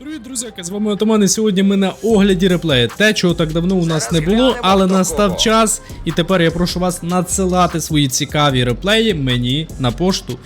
Привіт, друзяки, з вами Отаман, і сьогодні ми на огляді реплея. Те, чого так давно у нас не було, але настав час. І тепер я прошу вас надсилати свої цікаві реплеї мені на пошту.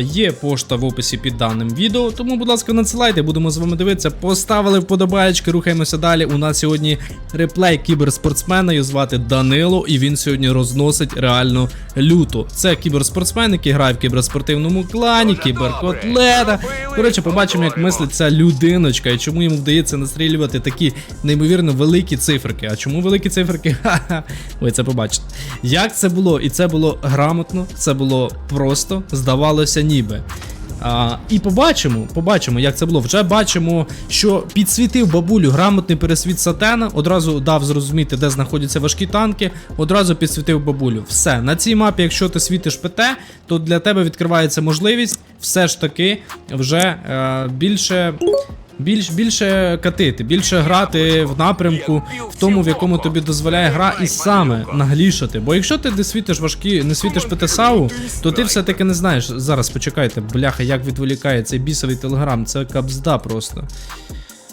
Є пошта в описі під даним відео, тому, будь ласка, надсилайте, будемо з вами дивитися. Поставили вподобаєчки, рухаємося далі. У нас сьогодні реплей кіберспортсмена, його звати Данило, і він сьогодні розносить реально люто. Це кіберспортсмен, який грає в кіберспортивному клані, кіберкотлета. Коротше, побачимо, як мислить ця людиночка і чому йому вдається настрілювати такі неймовірно великі циферки. А чому великі циферки? Ха-ха. Ви це побачите. Як це було? І це було грамотно, це було просто, здавалося, ніби. А, і побачимо, побачимо, як це було. Вже бачимо, що підсвітив бабулю грамотний пересвіт сатена, одразу дав зрозуміти, де знаходяться важкі танки, одразу підсвітив бабулю. Все, на цій мапі, якщо ти світиш ПТ, то для тебе відкривається можливість все ж таки вже е, більше. Більш, більше катити, більше грати в напрямку, в тому, в якому тобі дозволяє гра, і саме наглішати. Бо якщо ти не світиш важкі, не світиш ПТСАУ, то ти все-таки не знаєш. Зараз почекайте, бляха, як відволікає цей бісовий телеграм, це капзда просто.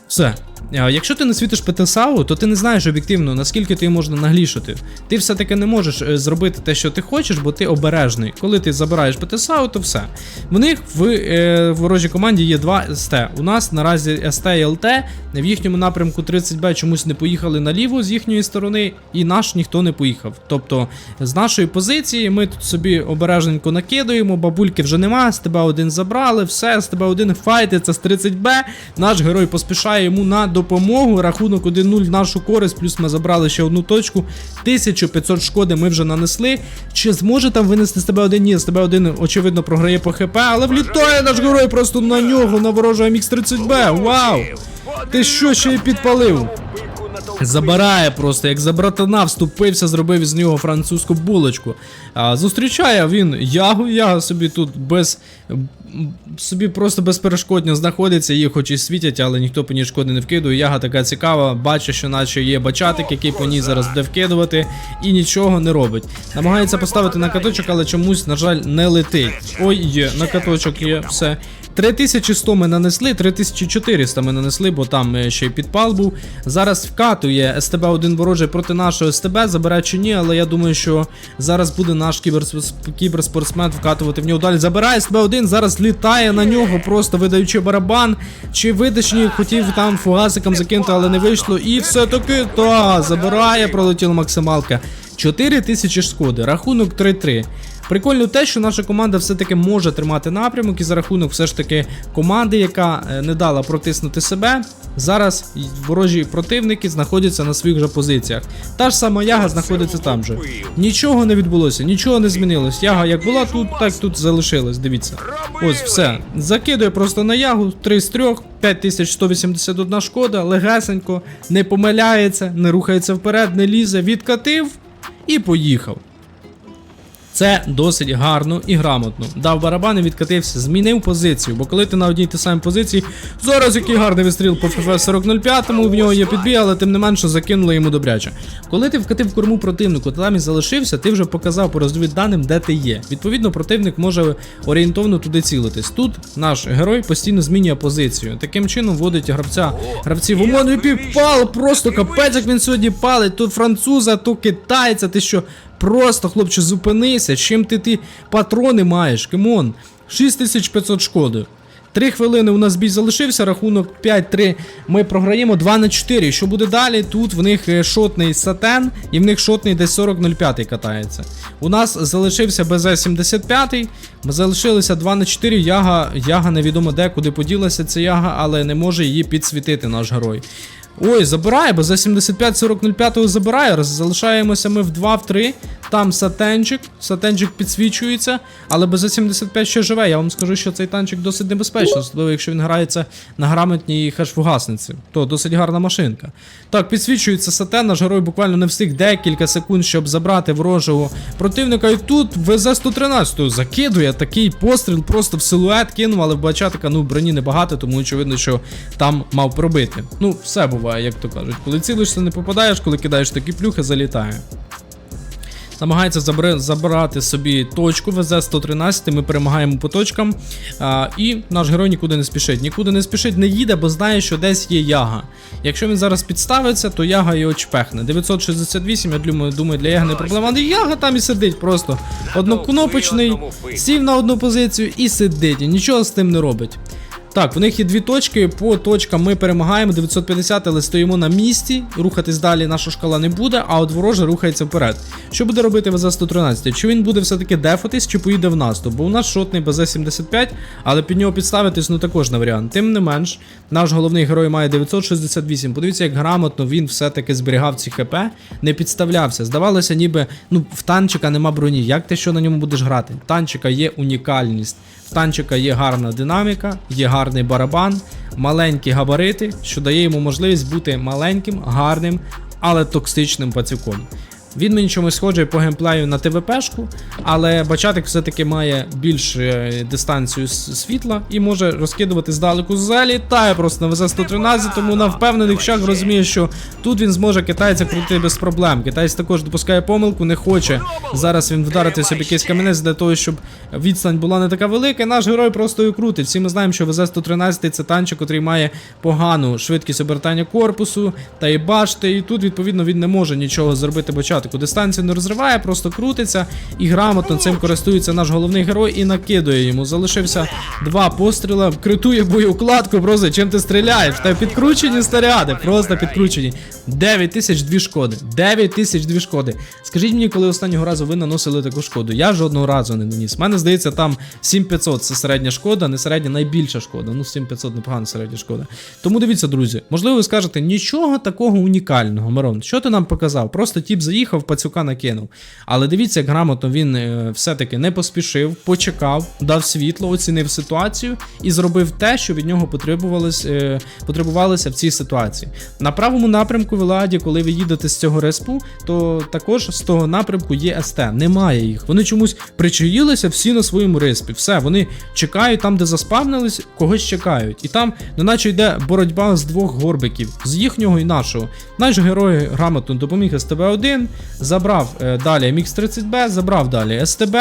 Все. Якщо ти не світиш ПТСАУ, то ти не знаєш об'єктивно, наскільки ти можна наглішати. Ти все-таки не можеш е, зробити те, що ти хочеш, бо ти обережний. Коли ти забираєш ПТСАУ, то все. В них в е, ворожій команді є два СТ. У нас наразі СТ і ЛТ. В їхньому напрямку 30Б чомусь не поїхали наліво з їхньої сторони, і наш ніхто не поїхав. Тобто, з нашої позиції ми тут собі обережненько накидуємо, бабульки вже нема, з тебе один забрали, все, з тебе один файтиться з 30Б. Наш герой поспішає йому на допомогу. Рахунок 1-0 в нашу користь, плюс ми забрали ще одну точку. 1500 шкоди ми вже нанесли. Чи зможе там винести з тебе один? Ні, з тебе один, очевидно, програє по ХП, але влітає наш герой просто на нього, на ворожого мх 30 б Вау! Ти що ще й підпалив? Забирає просто, як за братана вступився, зробив із нього французьку булочку. А, зустрічає він ягу, яга собі тут без. Собі просто безперешкодно знаходиться, її хоч і світять, але ніхто по ній шкоди не вкидує. Яга така цікава, бачить, що наче є бачатик, який по ній зараз буде вкидувати, і нічого не робить. Намагається поставити на каточок, але чомусь, на жаль, не летить. Ой, є, на каточок є, все. 3100 ми нанесли, 3400 ми нанесли, бо там е, ще й підпал був. Зараз вкатує СТБ-1 ворожий проти нашого СТБ, забере чи ні, але я думаю, що зараз буде наш кіберспортсмен вкатувати в нього далі. Забирає СТБ-1, зараз літає на нього, просто видаючи барабан. Чи видачні хотів там фугасиком закинути, але не вийшло. І все-таки та забирає, пролетіла максималка. 4000 шкоди, рахунок 3-3. Прикольно те, що наша команда все-таки може тримати напрямок і за рахунок все ж таки команди, яка е, не дала протиснути себе. Зараз ворожі противники знаходяться на своїх же позиціях. Та ж сама яга знаходиться там же. Нічого не відбулося, нічого не змінилось. Яга як була тут, так тут залишилась. Дивіться. Ось все. Закидує просто на ягу 3 з 3, 5181 шкода, легесенько, не помиляється, не рухається вперед, не лізе, відкатив і поїхав. Це досить гарно і грамотно. Дав барабан і відкатився, змінив позицію. Бо коли ти на одній тій самій позиції, зараз який гарний вистріл по ФФ 4005, в нього є підбій, але тим не менше закинули йому добряче. Коли ти вкатив корму противнику, та там і залишився, ти вже показав по розвідданим, де ти є. Відповідно, противник може орієнтовно туди цілитись. Тут наш герой постійно змінює позицію. Таким чином вводить гравця гравців омону і півпал. Просто капець, як він сьогодні палить. То француза, то китайця. Ти що? Просто, хлопче, зупинися. Чим ти ті патрони маєш? Кемон. 6500 шкоди. Три хвилини у нас бій залишився, рахунок 5-3. Ми програємо 2 на 4. Що буде далі? Тут в них е, шотний сатен, і в них шотний десь 40-05 катається. У нас залишився БЗ-75. Ми залишилися 2 на 4. Яга, яга невідомо де, куди поділася ця яга, але не може її підсвітити наш герой. Ой, забирає, бо за 75 40 забирає. Залишаємося ми в 2 в 3. Там сатенчик. Сатенчик підсвічується, але без 75 ще живе. Я вам скажу, що цей танчик досить небезпечний, особливо якщо він грається на грамотній хешфугасниці. То досить гарна машинка. Так, підсвічується сатен, наш герой буквально не встиг декілька секунд, щоб забрати ворожого противника. І тут ВЗ-113 закидує такий постріл, просто в силует кинув, але в бачатика ну броні небагато, тому очевидно, що там мав пробити. Ну, все буває, як то кажуть. Коли цілишся, не попадаєш, коли кидаєш такі плюхи, залітає. Намагається забрати собі точку, везе 113, ми перемагаємо по точкам. А, і наш герой нікуди не спішить. Нікуди не спішить, не їде, бо знає, що десь є яга. Якщо він зараз підставиться, то яга його чпехне. 968, я думаю, думаю, для яга не проблема. Але яга там і сидить просто. Однокнопочний, сів на одну позицію і сидить. І нічого з тим не робить. Так, в них є дві точки. По точкам ми перемагаємо 950, але стоїмо на місці. Рухатись далі наша шкала не буде, а от вороже рухається вперед. Що буде робити ВЗ-113? Чи він буде все-таки дефатись, чи поїде в наступ? Бо у нас шотний БЗ-75, але під нього підставитись ну також не варіант. Тим не менш, наш головний герой має 968. Подивіться, як грамотно він все-таки зберігав ці ХП, не підставлявся. Здавалося, ніби ну в танчика нема броні. Як ти що на ньому будеш грати? Танчика є унікальність. В танчика є гарна динаміка, є гарний барабан, маленькі габарити, що дає йому можливість бути маленьким, гарним, але токсичним пацюком. Він мені чомусь схожий по геймплею на ТВПшку, але бачатик все-таки має більш е, дистанцію світла і може розкидувати здалеку. Залітає просто на ВЗ-113, тому на впевнених шаг розуміє, що тут він зможе китайця крутити без проблем. Китаєць також допускає помилку, не хоче зараз він вдарити собі якийсь камінець для того, щоб відстань була не така велика. Наш герой просто її крутить. Всі ми знаємо, що ВЗ-113 це танчик, який має погану швидкість обертання корпусу та і башти. І тут, відповідно, він не може нічого зробити бачатику. Дистанцію не розриває, просто крутиться і грамотно цим користується наш головний герой і накидує йому. Залишився два постріла, критує боєукладку, просто чим ти стріляєш? Та підкручені снаряди, просто підкручені. 9 тисяч дві шкоди. 9 тисяч дві шкоди. Скажіть мені, коли останнього разу ви наносили таку шкоду? Я жодного разу не наніс. Мене здається, там 7500 це середня шкода, не середня, найбільша шкода. Ну, 7500 непогана середня шкода. Тому дивіться, друзі, можливо, ви скажете, нічого такого унікального, Мирон. Що ти нам показав? Просто тіп заїхав, пацюка накинув. Але дивіться, як грамотно він е, все-таки не поспішив, почекав, дав світло, оцінив ситуацію і зробив те, що від нього е, потребувалося в цій ситуації. На правому напрямку Веладі, коли ви їдете з цього респу, то також з того напрямку є СТ. Немає їх. Вони чомусь причаїлися всі на своєму респі. Все, вони чекають там, де заспавнились, когось чекають. І там, неначе йде боротьба з двох горбиків, з їхнього і нашого. Наш герой грамотно допоміг СТБ-1, забрав е, далі MX-30B, забрав далі СТБ.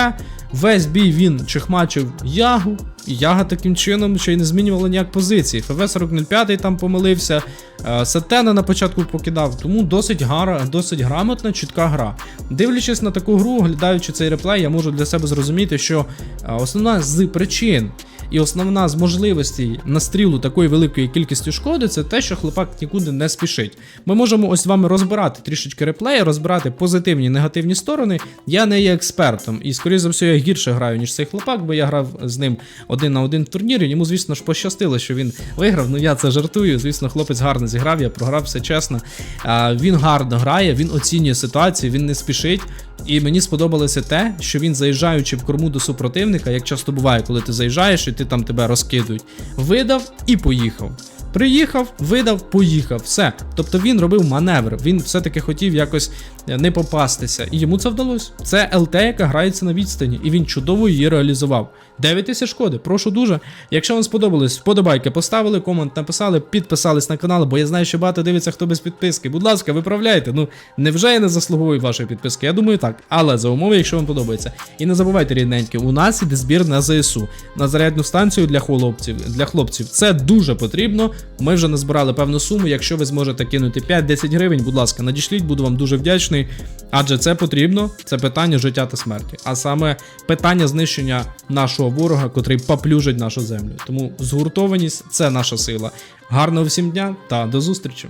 Весь бій він чехмачив Ягу, і Яга таким чином ще й не змінювала ніяк позиції. ФВ-4005 там помилився, е, Сатена на початку покидав, тому досить, гара, досить грамотна, чітка гра. Дивлячись на таку гру, оглядаючи цей реплей, я можу для себе зрозуміти, що е, основна з причин. І основна з можливостей настрілу такої великої кількості шкоди це те, що хлопак нікуди не спішить. Ми можемо ось з вами розбирати трішечки реплеї, розбирати позитивні негативні сторони. Я не є експертом, і скоріше за все я гірше граю, ніж цей хлопак, бо я грав з ним один на один в турнірі. Йому, звісно ж, пощастило, що він виграв. Ну я це жартую. Звісно, хлопець гарно зіграв, я програв все чесно. Він гарно грає, він оцінює ситуацію, він не спішить. І мені сподобалося те, що він заїжджаючи в корму до супротивника, як часто буває, коли ти заїжджаєш ти там тебе розкидують, видав і поїхав. Приїхав, видав, поїхав. Все. Тобто він робив маневр. Він все-таки хотів якось е, не попастися. І йому це вдалося. Це ЛТ, яка грається на відстані, і він чудово її реалізував. 9 тисяч шкоди, прошу дуже. Якщо вам сподобалось, вподобайки поставили, комент написали, підписались на канал, бо я знаю, що багато дивиться, хто без підписки. Будь ласка, виправляйте. Ну невже я не заслуговую вашої підписки? Я думаю, так. Але за умови, якщо вам подобається. І не забувайте, рідненькі, у нас іде збір на ЗСУ, на зарядну станцію для хлопців. Для хлопців. Це дуже потрібно. Ми вже назбирали певну суму. Якщо ви зможете кинути 5-10 гривень, будь ласка, надішліть, буду вам дуже вдячний. Адже це потрібно, це питання життя та смерті. А саме питання знищення нашого ворога, котрий поплюжить нашу землю. Тому згуртованість це наша сила. Гарного всім дня та до зустрічі!